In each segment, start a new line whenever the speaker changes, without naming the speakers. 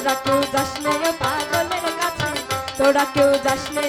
তোরা কেউ যাস নে পাগলের কাছে? তোরা কেউ যাস নে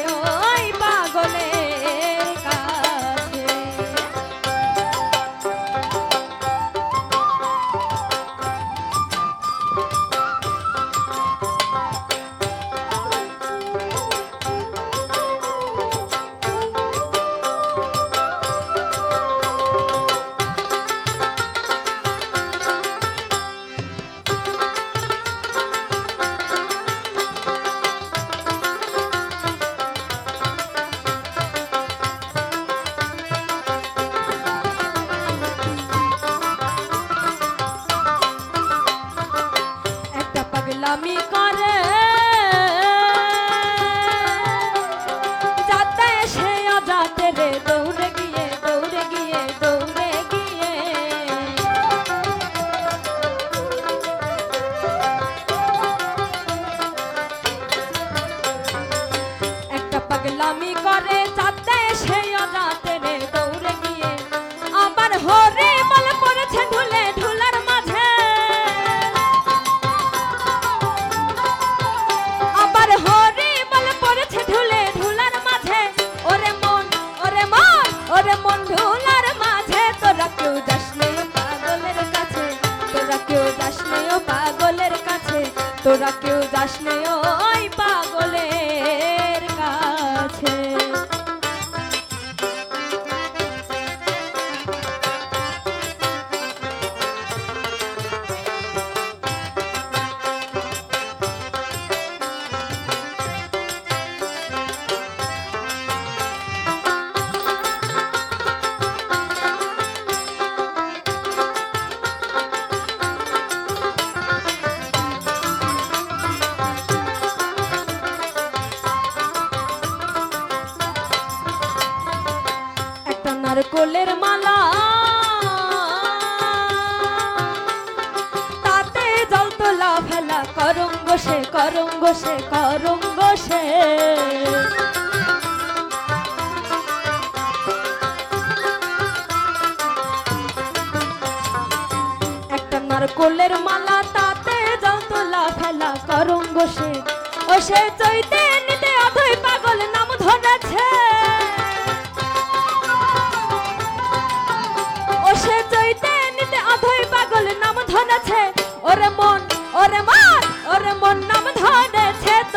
তোরা কেউ যাস নে একটা নারকোলের মালা। তাতে জল তোলা ফেলা করঙ্গ সে করঙ্গ সে করঙ্গ সে। একটা নারকোলের মালা, তাতে জল তোলা করঙ্গ সে। ও সে চৈতে নিতে অধৈ পাগল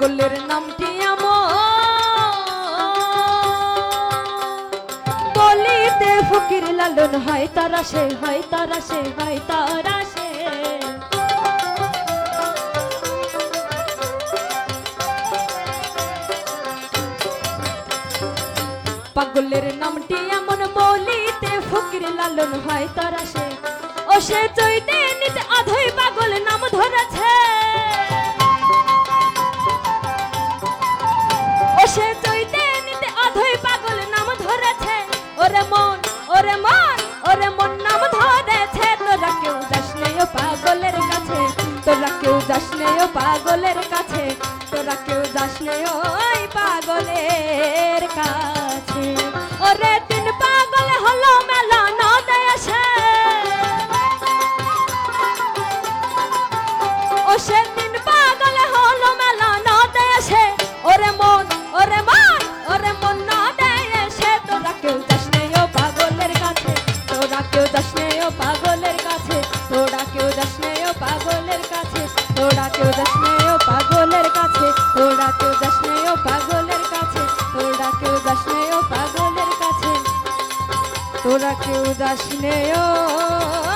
পাগলের নামটি বলিতে ফকির লালন হয়, তারা সে হয়, তারা সে হয়, তারা পাগলের নামটি এমন বলিতে ফকির লালন হয়, তারা সে। ও সে চৈতে নিতে আধই পাগল নাম ধরেছে। মন, ওরে মন নাম ধরেছে। তোরা কেউ যাস নে পাগলের কাছে, তোরা কেউ যাস নে পাগলের কাছে, তোরা কেউ যাস নে ওই পাগলের কাছে। ওরে তোরা কেউ দাস নে ও।